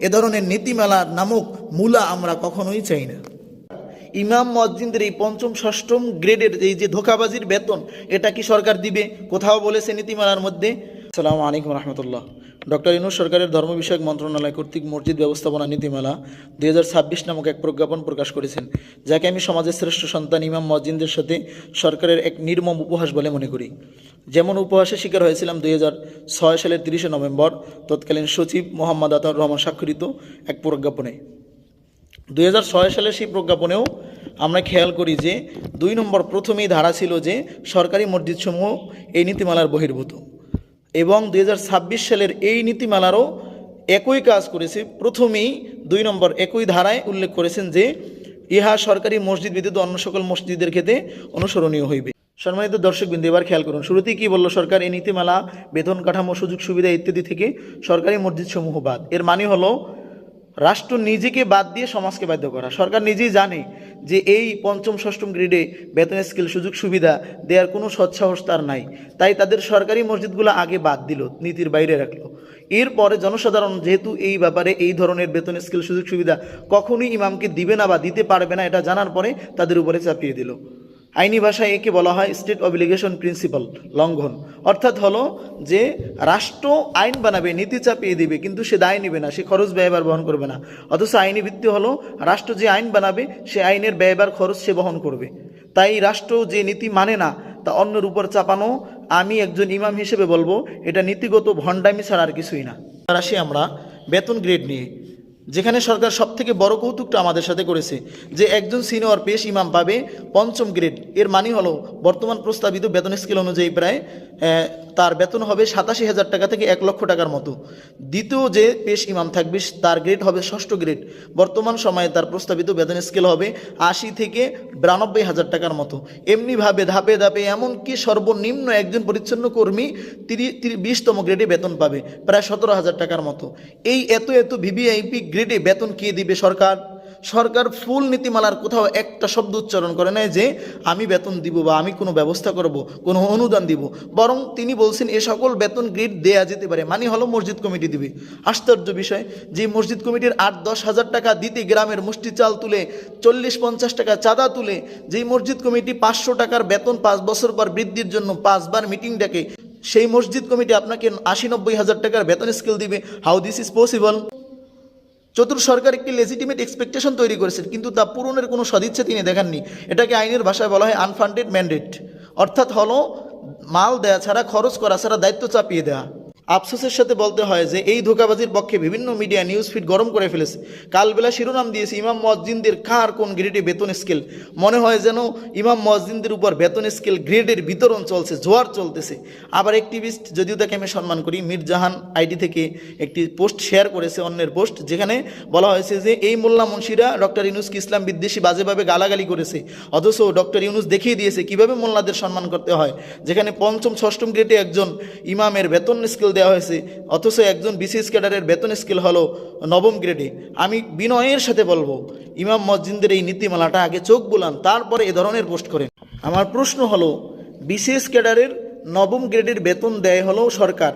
এ ধরনের নীতিমালা নামক মূলা আমরা কখনোই চাই না। ইমাম মসজিদের এই পঞ্চম, ষষ্ঠম গ্রেডের এই যে ধোকাবাজির বেতন, এটা কি সরকার দিবে? কোথাও বলেছে নীতিমালার মধ্যে। আসসালামু আলাইকুম রহমতুল্লাহ। ডক্টর ইনু সরকারের ধর্ম বিষয়ক মন্ত্রণালয় কর্তৃক মসজিদ ব্যবস্থাপনা নীতিমালা দুই হাজার ছাব্বিশ নামক এক প্রজ্ঞাপন প্রকাশ করেছেন, যাকে আমি সমাজের শ্রেষ্ঠ সন্তান ইমাম মসজিদের সাথে সরকারের এক নির্মম উপহাস বলে মনে করি। যেমন উপহাসের শিকার হয়েছিলাম দুই সালের তিরিশে নভেম্বর, তৎকালীন সচিব মোহাম্মদ আতর রহমান স্বাক্ষরিত এক প্রজ্ঞাপনে। দুই হাজার ছয় সালের সেই প্রজ্ঞাপনেও আমরা খেয়াল করি যে দুই নম্বর প্রথমেই ধারা ছিল যে সরকারি মসজিদসমূহ এই নীতিমালার বহির্ভূত। এবং দুই হাজার ছাব্বিশ সালের এই নীতিমালারও একই কাজ করেছে। প্রথমেই দুই নম্বর একই ধারায় উল্লেখ করেছেন যে, ইহা সরকারি মসজিদ ব্যতীত অন্য সকল মসজিদের ক্ষেত্রে অনুসরণীয় হইবে। সম্মানিত দর্শকবৃন্দ, এবার খেয়াল করুন, শুরুতেই কী বলল সরকার, এই নীতিমালা, বেতন কাঠামো, সুযোগ সুবিধা ইত্যাদি থেকে সরকারি মসজিদসমূহ বাদ। এর মানে হলো রাষ্ট্র নিজেকে বাদ দিয়ে সমাজকে বাধ্য করা। সরকার নিজেই জানে যে এই পঞ্চম, ষষ্ঠম গ্রেডে বেতন স্কেল, সুযোগ সুবিধা দেওয়ার কোনো সৎসাহস তার নাই। তাই তাদের সরকারি মসজিদগুলো আগে বাদ দিল, নীতির বাইরে রাখল। এরপরে জনসাধারণ যেহেতু এই ব্যাপারে এই ধরনের বেতন স্কেল, সুযোগ সুবিধা কখনোই ইমামকে দিবে না বা দিতে পারবে না এটা জানার পরে তাদের উপরে চাপিয়ে দিল। আইনি ভাষায় একে বলা হয় স্টেট অব্লিগেশন প্রিন্সিপাল লঙ্ঘন। অর্থাৎ হলো যে রাষ্ট্র আইন বানাবে, নীতি চাপিয়ে দিবে, কিন্তু সে দায় নেবে না, সে খরচ ব্যয়বার বহন করবে না। অথচ আইনি ভিত্তি হলো রাষ্ট্র যে আইন বানাবে, সে আইনের ব্যয়বার খরচ সে বহন করবে। তাই রাষ্ট্র যে নীতি মানে না, তা অন্যের উপর চাপানো, আমি একজন ইমাম হিসেবে বলব, এটা নীতিগত ভণ্ডামি ছাড়া আর কিছুই না। আর আসি আমরা বেতন গ্রেড নিয়ে। যেখানে সরকার সব থেকে বড় কৌতুকটা আমাদের সাথে করেছে, যে একজন সিনিয়র পেশ ইমাম পাবে পঞ্চম গ্রেড এর মানে হলো, বর্তমান প্রস্তাবিত বেতন স্কেল অনুযায়ী প্রায় তার বেতন হবে সাতাশি হাজার টাকা থেকে এক লক্ষ টাকার মতো। দ্বিতীয় যে পেশ ইমাম থাকবে, তার গ্রেড হবে ষষ্ঠ গ্রেড বর্তমান সময়ে তার প্রস্তাবিত বেতন স্কেল হবে আশি থেকে বিরানব্বই হাজার টাকার মতো। এমনিভাবে ধাপে ধাপে এমনকি সর্বনিম্ন একজন পরিচ্ছন্ন কর্মী তিরিশ বিশতম গ্রেডে বেতন পাবে, প্রায় সতেরো হাজার টাকার মতো। এই এত এত ভিভিআইপি গ্রেডে বেতন কে দিবে সরকার? সরকার ফুল নীতিমালার কোথাও একটা শব্দ উচ্চারণ করে নাই যে, আমি বেতন দিব বা আমি কোনো ব্যবস্থা করব, কোনো অনুদান দিব। বরং তিনি বলছেন, এ সকল বেতন গ্রিড দেয়া যেতে পারে। মানে হলো মসজিদ কমিটি দিবে। আশ্চর্য বিষয়, যে মসজিদ কমিটির আট দশ হাজার টাকা দিতে গ্রামের মুষ্টি চাল তুলে, চল্লিশ পঞ্চাশ টাকা চাঁদা তুলে, যেই মসজিদ কমিটি পাঁচশো টাকার বেতন পাঁচ বছর পর বৃদ্ধির জন্য পাঁচবার মিটিং ডাকে, সেই মসজিদ কমিটি আপনাকে আশি নব্বই হাজার টাকার বেতন স্কেল দিবে। হাউ দিস ইজ পসিবল চতুর সরকার একটি লেজিটিমেট এক্সপেকটেশন তৈরি করেছেন, কিন্তু তা পূরণের কোনো সদিচ্ছে তিনি দেখাননি। এটাকে আইনের ভাষায় বলা হয় আনফান্ডেড ম্যান্ডেট অর্থাৎ হলো মাল দেয়া ছাড়া, খরচ করা ছাড়া দায়িত্ব চাপিয়ে দেওয়া আফসোসের সাথে বলতে হয় যে এই ধোকাবাজির পক্ষে বিভিন্ন মিডিয়া নিউজ ফিড গরম করে ফেলেছে। কালবেলা শিরোনাম দিয়েছে ইমাম মসজিদদের কার কোন গ্রেডে বেতন স্কেল মনে হয় যেন ইমাম মসজিদদের উপর বেতন স্কেল গ্রেডের বিতরণ চলছে, জোয়ার চলতেছে। আবার অ্যাক্টিভিস্ট যদিও তাকে আমি সম্মান করি মিরজাহান আইডি থেকে একটি পোস্ট শেয়ার করেছে, অন্যের পোস্ট যেখানে বলা হয়েছে যে এই মোল্লা মুন্সিরা ডক্টর ইউনুসকে ইসলাম বিদ্বেষী বাজেভাবে গালাগালি করেছে। অথচ ডক্টর ইউনুস দেখিয়ে দিয়েছে কীভাবে মোল্লাদের সম্মান করতে হয়, যেখানে পঞ্চম, ষষ্ঠম গ্রেডে একজন ইমামের বেতন স্কেল দেওয়া হয়েছে। অথচ একজন বিসিএস ক্যাডারের বেতন স্কেল হলো নবম গ্রেডে আমি বিনয়ের সাথে বলব, ইমাম মসজিদের এই নীতিমালাটা আগে চোখ বুলান, তারপরে এ ধরনের পোস্ট করেন। আমার প্রশ্ন হলো বিসিএস ক্যাডারের নবম গ্রেডের বেতন দেয় হলো সরকার।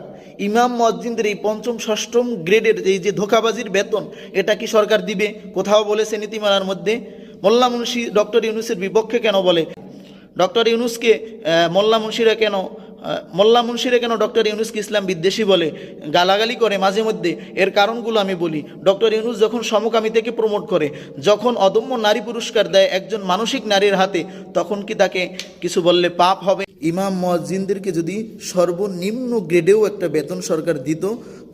ইমাম মসজিদের এই পঞ্চম, ষষ্ঠম গ্রেডের এই যে ধোকাবাজির বেতন, এটা কি সরকার দিবে? কোথাও বলেছে নীতিমালার মধ্যে। মোল্লা মুন্সি ডক্টর ইউনুসের বিপক্ষে কেন বলে? ডক্টর ইউনুসকে মোল্লা মুন্সিরা কেন মোল্লা মুন্সিরা কেন ডক্টর ইউনুসকে ইসলাম বিদ্বেষী বলে গালাগালি করে মাঝে মধ্যে? এর কারণগুলো আমি বলি। ডক্টর ইউনুস যখন সমকামিতাকে প্রমোট করে, যখন অদম্য নারী পুরস্কার দেয় একজন মানসিক নারীর হাতে, তখন কি তাকে কিছু বললে পাপ হবে? ইমাম মসজিদদেরকে যদি সর্বনিম্ন গ্রেডেও একটা বেতন সরকার দিত,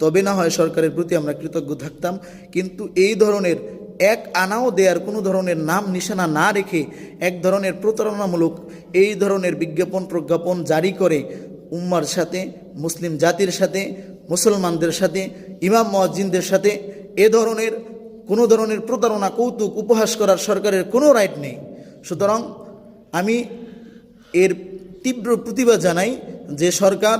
তবে না হয় সরকারের প্রতি আমরা কৃতজ্ঞ থাকতাম। কিন্তু এই ধরনের এক আনাও দেয়ার কোনো ধরনের নাম নিশানা না রেখে এক ধরনের প্রতারণামূলক এই ধরনের বিজ্ঞাপন প্রজ্ঞাপন জারি করে উম্মার সাথে, মুসলিম জাতির সাথে, মুসলমানদের সাথে, ইমাম মসজিদদের সাথে। এ ধরনের, কোনো ধরনের প্রতারণা, কৌতুক উপহাস করার সরকারের কোনো রাইট নেই। সুতরাং আমি এর তীব্র প্রতিবাদ জানাই যে সরকার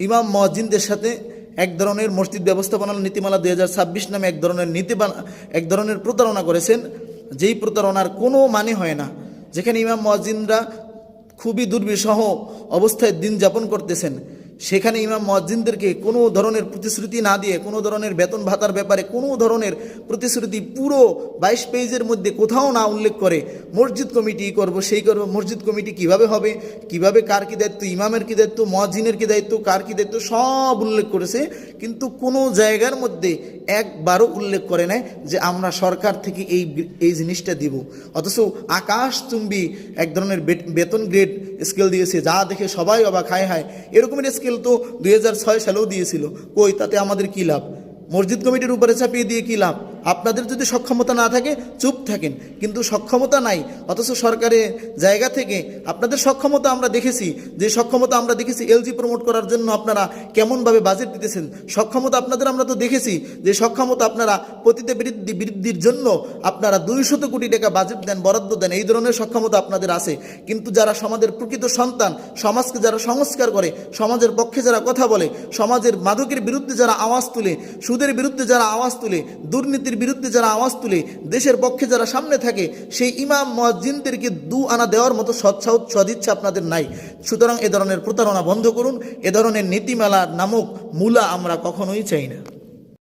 ইমাম মসজিদদের সাথে এক ধরনের মসজিদ ব্যবস্থাপনা নীতিমালা দুই হাজার ছাব্বিশ নামে এক ধরনের নীতি এক ধরনের প্রতারণা করেছেন। যেই প্রতারণার কোনো মানে হয় না। যেখানে ইমাম মজিনরা খুবই দুর্বিষহ অবস্থায় দিন যাপন করতেছেন। সেখানে ইমাম মজ্জিনদেরকে কোনো ধরনের প্রতিশ্রুতি না দিয়ে, কোনো ধরনের বেতন ভাতার ব্যাপারে কোনো ধরনের প্রতিশ্রুতি পুরো বাইশ পেজের মধ্যে কোথাও না উল্লেখ করে, মসজিদ কমিটি করব, সেই করব, মসজিদ কমিটি কীভাবে হবে, কীভাবে কার কী দায়িত্ব, ইমামের কী দায়িত্ব মজ্জিনের কী দায়িত্ব, কার কী দায়িত্ব, সব উল্লেখ করেছে, কিন্তু কোনো জায়গার মধ্যে একবারও উল্লেখ করে নেয় যে আমরা সরকার থেকে এই এই জিনিসটা দিব। অথচ আকাশ চুম্বি এক ধরনের বেতন গ্রেড স্কেল দিয়েছে, যা দেখে সবাই অবাক খায় হায়। এরকমের স্কেল তো দুই হাজার ছয় সালেও দিয়েছিল। কই, তাতে আমাদের কী লাভ? মসজিদ কমিটির উপরে চাপিয়ে দিয়ে কী লাভ? আপনাদের যদি সক্ষমতা না থাকে, চুপ থাকেন। কিন্তু সক্ষমতা নাই, অথচ সরকারের জায়গা থেকে আপনাদের সক্ষমতা আমরা দেখেছি। যে সক্ষমতা আমরা দেখেছি এলজি প্রমোট করার জন্য আপনারা কেমনভাবে বাজেট দিতেছেন, সক্ষমতা আপনাদের আমরা তো দেখেছি। যে সক্ষমতা আপনারা পতিতে বৃদ্ধি, বৃদ্ধির জন্য আপনারা দুইশত কোটি টাকা বাজেট দেন, বরাদ্দ দেন, এই ধরনের সক্ষমতা আপনাদের আছে। কিন্তু যারা সমাজের প্রকৃত সন্তান, সমাজকে যারা সংস্কার করে, সমাজের পক্ষে যারা কথা বলে, সমাজের মাদকের বিরুদ্ধে যারা আওয়াজ তুলে, সুদের বিরুদ্ধে যারা আওয়াজ তুলে, দুর্নীতির বিরুদ্ধে যারা আওয়াজ তুলে, দেশের পক্ষে যারা সামনে থাকে, সেই ইমাম মহাজিনদেরকে দু আনা দেওয়ার মতো সৎসাহ সদিচ্ছা আপনাদের নাই। সুতরাং এ ধরনের প্রতারণা বন্ধ করুন। এ ধরনের নীতিমালা নামক মূলা আমরা কখনোই চাই না।